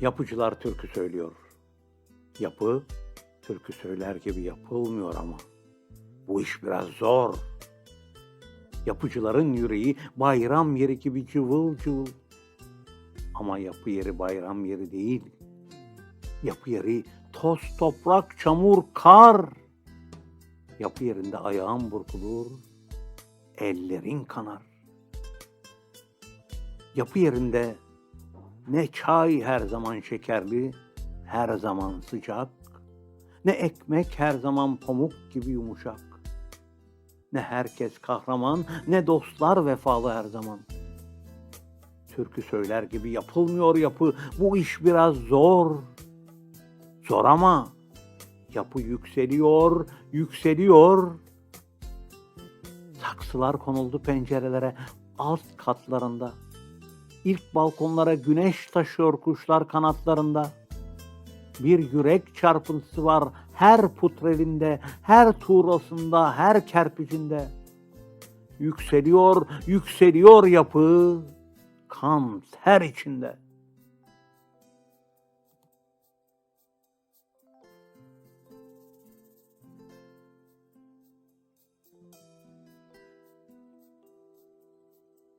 Yapıcılar türkü söylüyor. Yapı türkü söyler gibi yapılmıyor ama. Bu iş biraz zor. Yapıcıların yüreği bayram yeri gibi cıvıl cıvıl. Ama yapı yeri bayram yeri değil. Yapı yeri toz, toprak, çamur, kar. Yapı yerinde ayağın burkulur, ellerin kanar. Yapı yerinde ne çay her zaman şekerli, her zaman sıcak, ne ekmek her zaman pamuk gibi yumuşak. Ne herkes kahraman, ne dostlar vefalı her zaman. Türkü söyler gibi yapılmıyor yapı, bu iş biraz zor. Zor ama yapı yükseliyor, yükseliyor. Saksılar konuldu pencerelere alt katlarında. İlk balkonlara güneş taşıyor kuşlar kanatlarında. Bir yürek çarpıntısı var her putrelinde, her tuğrasında, her kerpicinde. Yükseliyor, yükseliyor yapı, kan ter içinde.